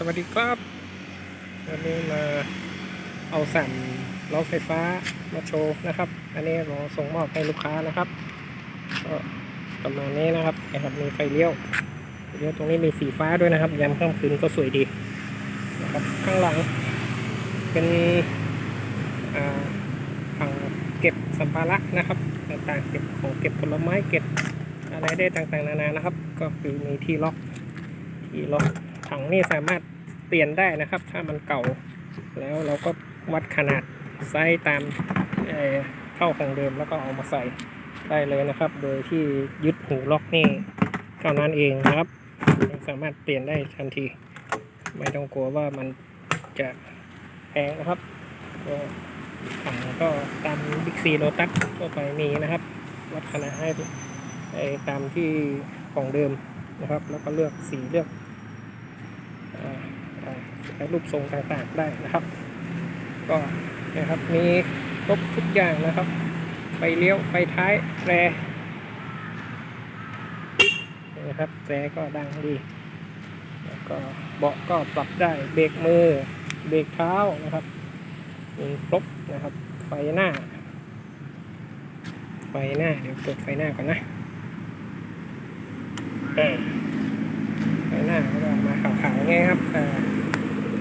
สวัสดีครับ วันนี้มาเอาสั่นล้อไฟฟ้ามาโชว์นะครับ อันนี้เราส่งมอบให้ลูกค้านะครับก็ประมาณนี้นะครับนะครับมีไฟเลี้ยวไฟเลี้ยวตรงนี้มีสีฟ้าด้วยนะครับยามค่ำคืนก็สวยดีนะครับข้างหลัง เป็นอ่าถังเก็บสัมภาระนะครับต่างๆเก็บของเก็บผลไม้เก็บอะไรได้ต่างๆนานานะครับ ก็คือมีที่ล็อกที่ล็อก ถังนี่สามารถเปลี่ยนได้นะครับ ถ้ามันเก่า แล้วเราก็วัดขนาดไซส์ตามเออเท่าของเดิมแล้วก็เอามาใส่ได้เลยนะครับ โดยที่ยึดหูล็อกนี่เท่านั้นเองนะครับสามารถเปลี่ยนได้ทันที ไม่ต้องกลัวว่ามันจะแพงนะครับก็ถังก็ตามบิ๊กซีโ o ตัสทั่วไปมีนะครับ วัดขนาดให้ตามที่ของเดิมนะครับ แล้วก็เลือกสีเลือก ใช้รูปทรงต่างๆได้นะครับ ก็นะครับมีครบทุกอย่างนะครับ ไฟเลี้ยวไฟท้ายแตรนี่นะครับแตรก็ดังดีแล้วก็เบาะก็ปรับได้เบรกมือเบรกเท้านะครับมีครบนะครับ ไฟหน้า ไฟหน้าเดี๋ยวเปิดไฟหน้าก่อนนะอ่าไฟ หน้าก็มาขาวๆไงครับ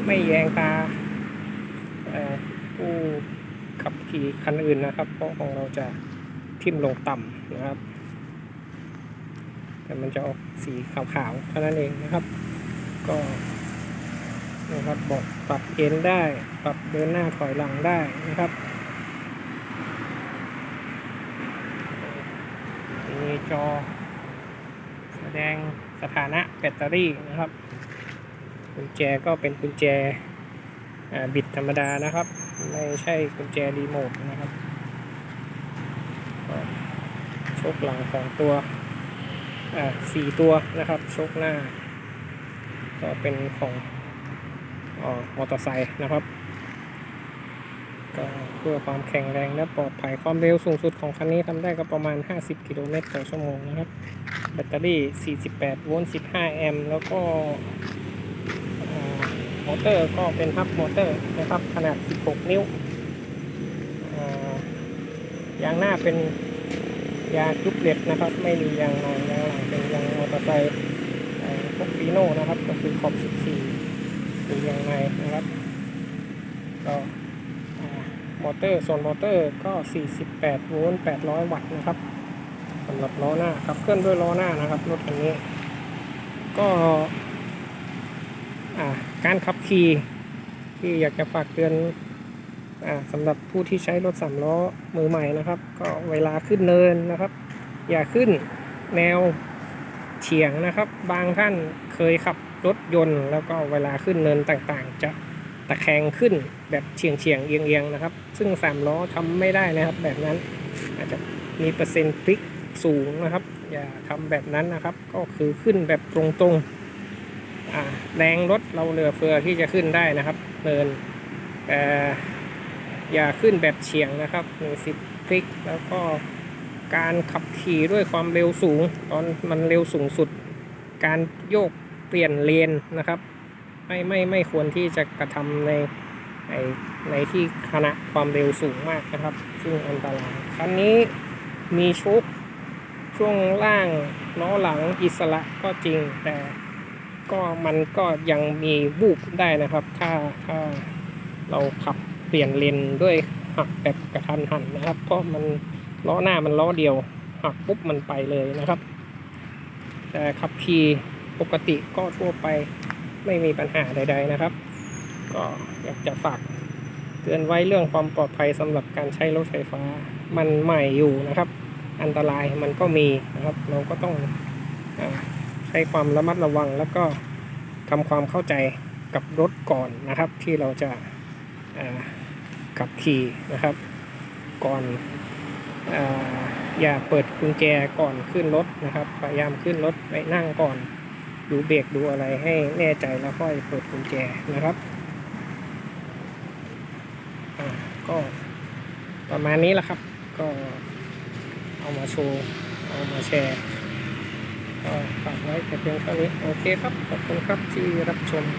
ไม่แยงตาผู้ขับขี่คันอื่นนะครับ เพราะของเราจะทิ่มลงต่ำนะครับ แต่มันจะออกสีขาวๆเท่านั้นเองนะครับ ก็นะครับบอกปรับเอ็นได้ ปรับเดินหน้าถอยหลังได้นะครับมีจอแสดง สถานะแบตเตอรี่นะครับกุญแจก็เป็นกุญแจบิดธรรมดานะครับ ไม่ใช่กุญแจรีโมทนะครับชคหลังของตัวอ่าสี่ตัวนะครับชคหน้า ก็เป็นของออมอเตอร์ไซค์นะครับ ก็เพื่อความแข็งแรงและปลอดภัยความเร็วสูงสุดของคันนี้ทำได้ก็ประมาณ 50 กิโลเมตรต่อชั่วโมงนะครับ แบตเตอรี่ 48 โวลต์ 15 แอมป์แล้วก็มอเตอร์ก็เป็นฮับมอเตอร์นะครับ ขนาด 16 นิ้วยางหน้าเป็นยางยุบเล็ดนะครับ ไม่มียางในยางหลังเป็นยางมอเตอร์ไซค์พวกฟีโน่นะครับ ก็คือขอบ 14เป็นยางในนะครับ ก็ อเตอร์ส่วนมอเตอร์ก็ 48 โวลต์ 800 วัตต์นะครับสำหรับล้อหน้าขับเคลื่อนด้วยล้อหน้านะครับรถคันนี้ ก็การขับขี่ที่อยากจะฝากเตือนอสำหรับผู้ที่ใช้รถสามล้อมือใหม่นะครับ ก็เวลาขึ้นเนินนะครับ อย่าขึ้นแนวเฉียงนะครับ บางท่านเคยขับรถยนต์ แล้วก็เวลาขึ้นเนินต่างๆ จะ ตะแคงขึ้นแบบเฉียงเฉียงๆเอียงเอียงๆนะครับ ซึ่งสามล้อทำไม่ได้นะครับ แบบนั้นอาจจะมีเปอร์เซ็นต์พลิกสูงนะครับ อย่าทำแบบนั้นนะครับ ก็คือขึ้นแบบตรงๆแรงรถเราเหลือเฟือที่จะขึ้นได้นะครับเนินแต่อย่าขึ้นแบบเฉียงนะครับมีสิบพลิกแล้วก็การขับขี่ด้วยความเร็วสูง ตอนมันเร็วสูงสุด การโยกเปลี่ยนเลนนะครับ ไม่ไม่ไม่ควรที่จะกระทำในในในที่ขณะความเร็วสูงมากนะครับ ซึ่งอันตรายคันนี้มีชุกช่วงล่างล้อหลังอิสระก็จริง แต่ก็มันก็ยังมีบูบได้นะครับ ถ้าถ้าเราขับเปลี่ยนเลนด้วยหักแบบกระทันหันนะครับ เพราะมันล้อหน้ามันล้อเดียว หักปุ๊บมันไปเลยนะครับ แต่ขับขี่ปกติก็ทั่วไป ไม่มีปัญหาใด ๆนะครับ ก็อยากจะฝากเตือนไว้เรื่องความปลอดภัยสำหรับการใช้รถไฟฟ้ามันใหม่อยู่นะครับ อันตรายมันก็มีนะครับ เราก็ต้องอใช้ความระมัดระวังแล้วก็ทำความเข้าใจกับรถก่อนนะครับ ที่เราจะขับขี่นะครับ ก่อนออย่าเปิดกุญแจก่อนขึ้นรถนะครับ พยายามขึ้นรถไปนั่งก่อน ดูเบรกดูอะไรให้แน่ใจแล้วค่อยเปิดกุญแจนะครับอ่าก็ประมาณนี้แหละครับ ก็เอามาโชว์เอามาแชร์ก็ฝากไว้แต่เพียงเท่านี้ โอเคครับ ขอบคุณครับที่รับชม